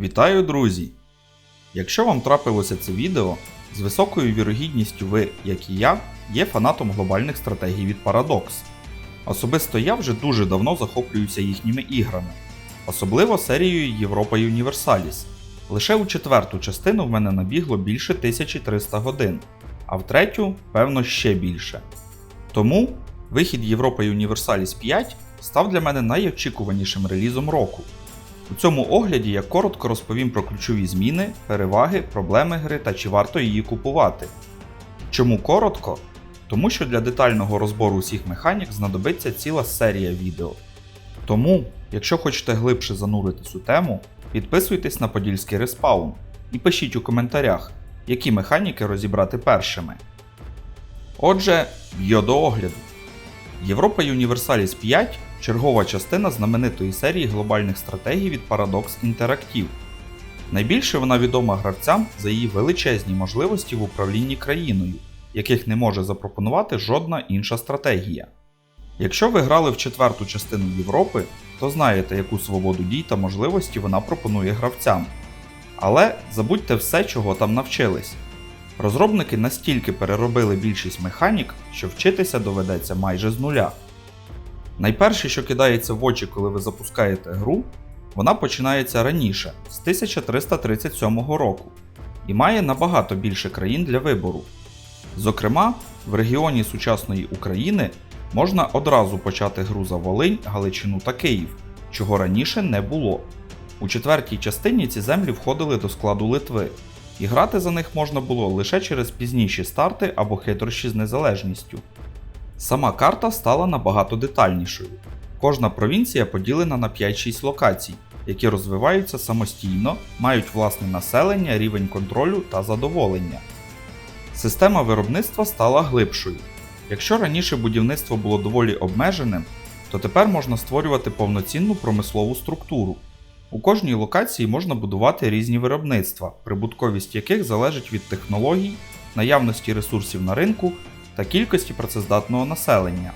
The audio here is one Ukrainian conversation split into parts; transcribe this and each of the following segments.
Вітаю, друзі! Якщо вам трапилося це відео, з високою вірогідністю ви, як і я, є фанатом глобальних стратегій від Paradox. Особисто я вже дуже давно захоплююся їхніми іграми, особливо серією Європа Universalis. Лише у четверту частину в мене набігло більше 1300 годин, а в третю, певно, ще більше. Тому вихід Європа Universalis 5 став для мене найочікуванішим релізом року. У цьому огляді я коротко розповім про ключові зміни, переваги, проблеми гри та чи варто її купувати. Чому коротко? Тому що для детального розбору усіх механік знадобиться ціла серія відео. Тому, якщо хочете глибше зануритись у тему, підписуйтесь на Подільський респаун і пишіть у коментарях, які механіки розібрати першими. Отже, б'є до огляду. Європа Universalis 5 чергова частина знаменитої серії глобальних стратегій від Paradox Interactive. Найбільше вона відома гравцям за її величезні можливості в управлінні країною, яких не може запропонувати жодна інша стратегія. Якщо ви грали в четверту частину Європи, то знаєте, яку свободу дій та можливості вона пропонує гравцям. Але забудьте все, чого там навчились. Розробники настільки переробили більшість механік, що вчитися доведеться майже з нуля. Найперше, що кидається в очі, коли ви запускаєте гру, вона починається раніше, з 1337 року, і має набагато більше країн для вибору. Зокрема, в регіоні сучасної України можна одразу почати гру за Волинь, Галичину та Київ, чого раніше не було. У четвертій частині ці землі входили до складу Литви, і грати за них можна було лише через пізніші старти або хитрощі з незалежністю. Сама карта стала набагато детальнішою. Кожна провінція поділена на 5-6 локацій, які розвиваються самостійно, мають власне населення, рівень контролю та задоволення. Система виробництва стала глибшою. Якщо раніше будівництво було доволі обмеженим, то тепер можна створювати повноцінну промислову структуру. У кожній локації можна будувати різні виробництва, прибутковість яких залежить від технологій, наявності ресурсів на ринку та кількості працездатного населення.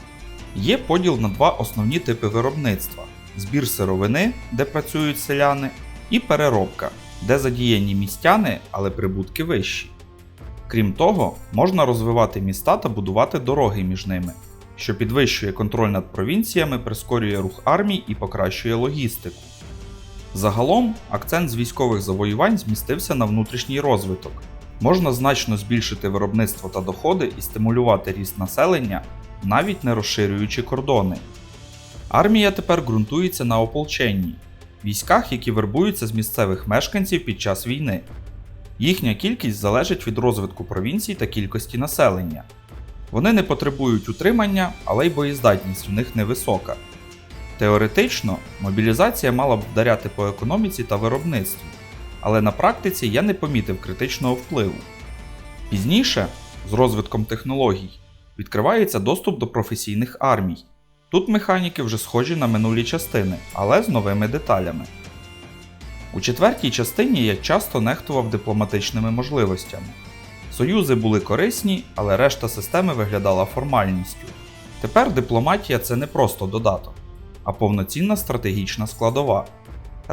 Є поділ на два основні типи виробництва: збір сировини, де працюють селяни, і переробка, де задіяні містяни, але прибутки вищі. Крім того, можна розвивати міста та будувати дороги між ними, що підвищує контроль над провінціями, прискорює рух армій і покращує логістику. Загалом, акцент з військових завоювань змістився на внутрішній розвиток. Можна значно збільшити виробництво та доходи і стимулювати ріст населення, навіть не розширюючи кордони. Армія тепер ґрунтується на ополченні, військах, які вербуються з місцевих мешканців під час війни. Їхня кількість залежить від розвитку провінцій та кількості населення. Вони не потребують утримання, але й боєздатність у них невисока. Теоретично, мобілізація мала б вдаряти по економіці та виробництву, але на практиці я не помітив критичного впливу. Пізніше, з розвитком технологій, відкривається доступ до професійних армій. Тут механіки вже схожі на минулі частини, але з новими деталями. У четвертій частині я часто нехтував дипломатичними можливостями. Союзи були корисні, але решта системи виглядала формальністю. Тепер дипломатія це не просто додаток, а повноцінна стратегічна складова.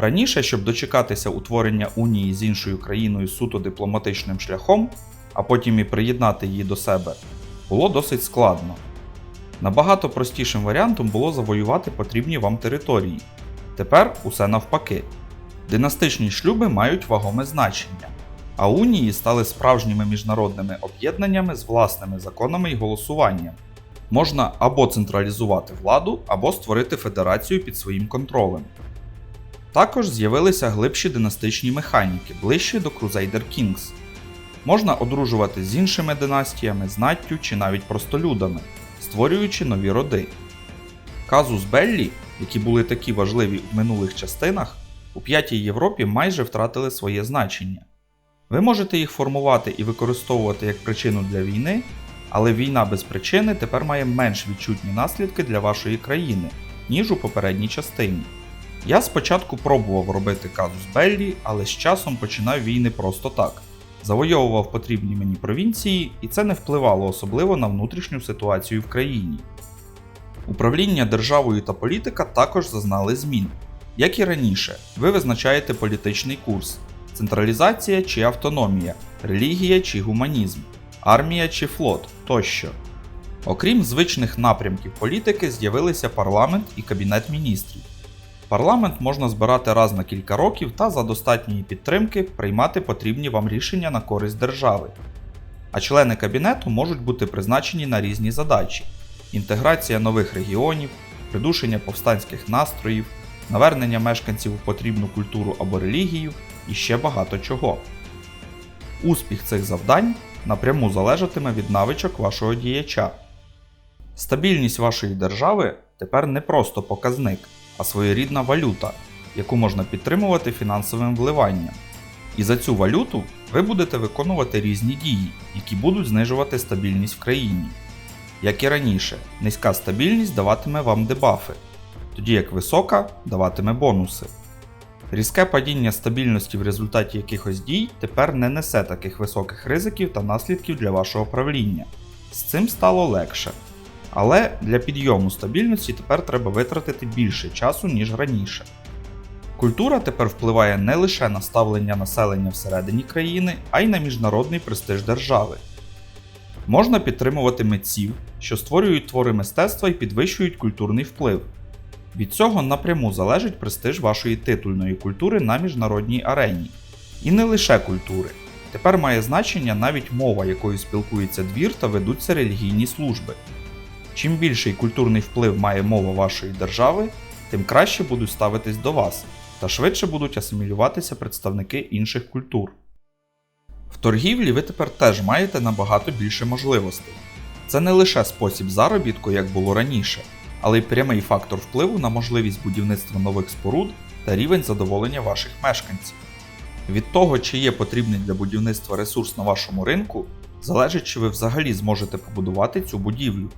Раніше, щоб дочекатися утворення унії з іншою країною суто дипломатичним шляхом, а потім і приєднати її до себе, було досить складно. Набагато простішим варіантом було завоювати потрібні вам території. Тепер усе навпаки. Династичні шлюби мають вагоме значення, а унії стали справжніми міжнародними об'єднаннями з власними законами і голосуванням. Можна або централізувати владу, або створити федерацію під своїм контролем. Також з'явилися глибші династичні механіки, ближчі до Crusader Kings. Можна одружувати з іншими династіями, знаттю чи навіть простолюдами, створюючи нові роди. Казус Беллі, які були такі важливі в минулих частинах, у п'ятій Європі майже втратили своє значення. Ви можете їх формувати і використовувати як причину для війни, але війна без причини тепер має менш відчутні наслідки для вашої країни, ніж у попередній частині. Я спочатку пробував робити казус Беллі, але з часом починав війни просто так. Завойовував потрібні мені провінції, і це не впливало особливо на внутрішню ситуацію в країні. Управління державою та політика також зазнали змін. Як і раніше, ви визначаєте політичний курс: централізація чи автономія, релігія чи гуманізм, армія чи флот тощо. Окрім звичних напрямків політики, з'явилися парламент і кабінет міністрів. Парламент можна збирати раз на кілька років та за достатньої підтримки приймати потрібні вам рішення на користь держави. А члени кабінету можуть бути призначені на різні задачі: інтеграція нових регіонів, придушення повстанських настроїв, навернення мешканців у потрібну культуру або релігію і ще багато чого. Успіх цих завдань напряму залежатиме від навичок вашого діяча. Стабільність вашої держави тепер не просто показник, а своєрідна валюта, яку можна підтримувати фінансовим вливанням. І за цю валюту ви будете виконувати різні дії, які будуть знижувати стабільність в країні. Як і раніше, низька стабільність даватиме вам дебафи, тоді як висока даватиме бонуси. Різке падіння стабільності в результаті якихось дій тепер не несе таких високих ризиків та наслідків для вашого правління. З цим стало легше. Але для підйому стабільності тепер треба витратити більше часу, ніж раніше. Культура тепер впливає не лише на ставлення населення всередині країни, а й на міжнародний престиж держави. Можна підтримувати митців, що створюють твори мистецтва і підвищують культурний вплив. Від цього напряму залежить престиж вашої титульної культури на міжнародній арені. І не лише культури. Тепер має значення навіть мова, якою спілкується двір та ведуться релігійні служби. Чим більший культурний вплив має мова вашої держави, тим краще будуть ставитись до вас та швидше будуть асимілюватися представники інших культур. В торгівлі ви тепер теж маєте набагато більше можливостей. Це не лише спосіб заробітку, як було раніше, але й прямий фактор впливу на можливість будівництва нових споруд та рівень задоволення ваших мешканців. Від того, чи є потрібний для будівництва ресурс на вашому ринку, залежить, чи ви взагалі зможете побудувати цю будівлю.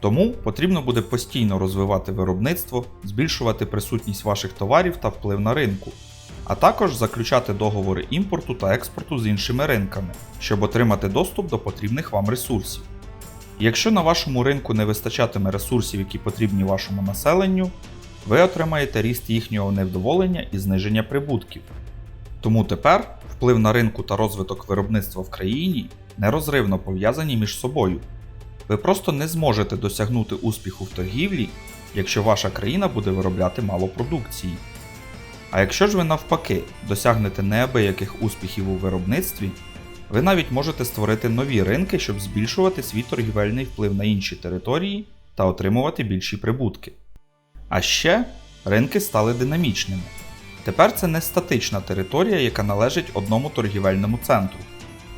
Тому потрібно буде постійно розвивати виробництво, збільшувати присутність ваших товарів та вплив на ринку, а також заключати договори імпорту та експорту з іншими ринками, щоб отримати доступ до потрібних вам ресурсів. Якщо на вашому ринку не вистачатиме ресурсів, які потрібні вашому населенню, ви отримаєте ріст їхнього невдоволення і зниження прибутків. Тому тепер вплив на ринку та розвиток виробництва в країні нерозривно пов'язані між собою. Ви просто не зможете досягнути успіху в торгівлі, якщо ваша країна буде виробляти мало продукції. А якщо ж ви навпаки досягнете неабияких успіхів у виробництві, ви навіть можете створити нові ринки, щоб збільшувати свій торгівельний вплив на інші території та отримувати більші прибутки. А ще ринки стали динамічними. Тепер це не статична територія, яка належить одному торгівельному центру.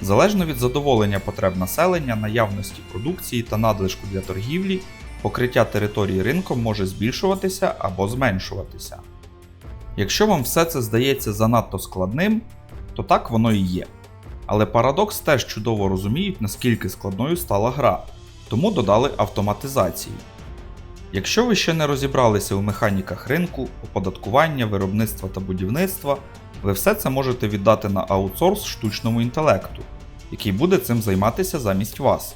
Залежно від задоволення потреб населення, наявності продукції та надлишку для торгівлі, покриття території ринком може збільшуватися або зменшуватися. Якщо вам все це здається занадто складним, то так воно і є. Але Paradox теж чудово розуміють, наскільки складною стала гра, тому додали автоматизацію. Якщо ви ще не розібралися у механіках ринку, оподаткування, виробництва та будівництва, ви все це можете віддати на аутсорс штучному інтелекту, який буде цим займатися замість вас.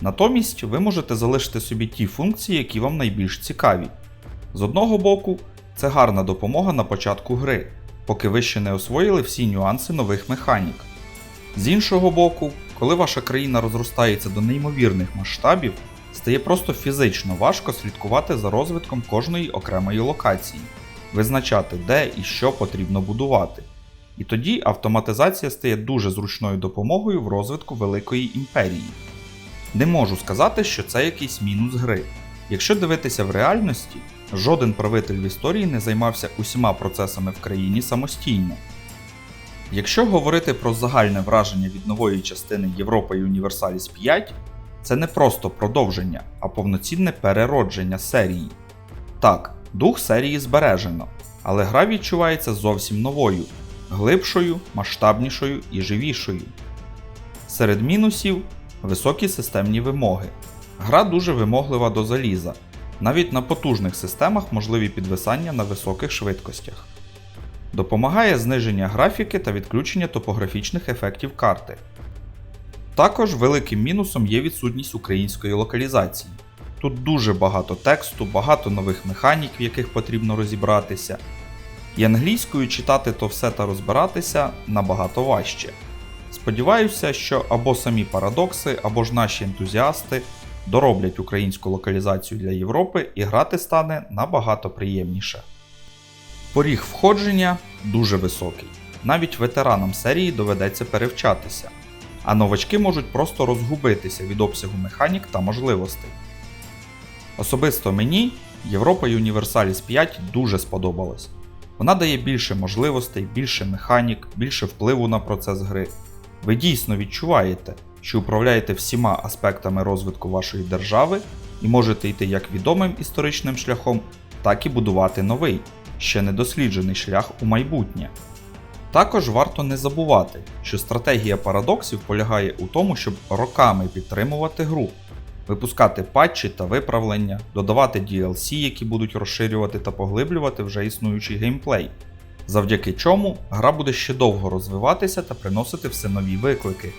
Натомість ви можете залишити собі ті функції, які вам найбільш цікаві. З одного боку, це гарна допомога на початку гри, поки ви ще не освоїли всі нюанси нових механік. З іншого боку, коли ваша країна розростається до неймовірних масштабів, стає просто фізично важко слідкувати за розвитком кожної окремої локації, визначати, де і що потрібно будувати. І тоді автоматизація стає дуже зручною допомогою в розвитку великої імперії. Не можу сказати, що це якийсь мінус гри. Якщо дивитися в реальності, жоден правитель в історії не займався усіма процесами в країні самостійно. Якщо говорити про загальне враження від нової частини Європа Universalis 5, це не просто продовження, а повноцінне переродження серії. Так, дух серії збережено, але гра відчувається зовсім новою, глибшою, масштабнішою і живішою. Серед мінусів високі системні вимоги. Гра дуже вимоглива до заліза. Навіть на потужних системах можливі підвисання на високих швидкостях. Допомагає зниження графіки та відключення топографічних ефектів карти. Також великим мінусом є відсутність української локалізації. Тут дуже багато тексту, багато нових механік, в яких потрібно розібратися, І англійською читати то все та розбиратися набагато важче. Сподіваюся, що або самі парадокси, або ж наші ентузіасти дороблять українську локалізацію для Європи і грати стане набагато приємніше. Поріг входження дуже високий. Навіть ветеранам серії доведеться перевчатися, а новачки можуть просто розгубитися від обсягу механік та можливостей. Особисто мені Європа Universalis 5 дуже сподобалась. Вона дає більше можливостей, більше механік, більше впливу на процес гри. Ви дійсно відчуваєте, що управляєте всіма аспектами розвитку вашої держави і можете йти як відомим історичним шляхом, так і будувати новий, ще недосліджений шлях у майбутнє. Також варто не забувати, що стратегія парадоксів полягає у тому, щоб роками підтримувати гру, випускати патчі та виправлення, додавати DLC, які будуть розширювати та поглиблювати вже існуючий геймплей, завдяки чому гра буде ще довго розвиватися та приносити все нові виклики.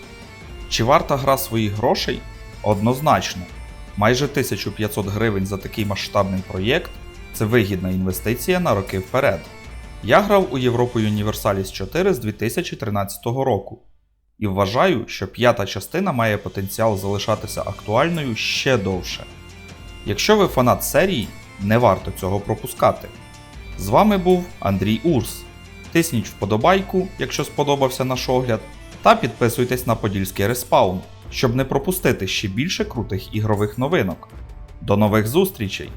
Чи варта гра своїх грошей? Однозначно. Майже 1500 гривень за такий масштабний проєкт це вигідна інвестиція на роки вперед. Я грав у Європу Universalis 4 з 2013 року і вважаю, що п'ята частина має потенціал залишатися актуальною ще довше. Якщо ви фанат серії, не варто цього пропускати. З вами був Андрій Урс. Тисніть вподобайку, якщо сподобався наш огляд, та підписуйтесь на Подільський Респаун, щоб не пропустити ще більше крутих ігрових новинок. До нових зустрічей!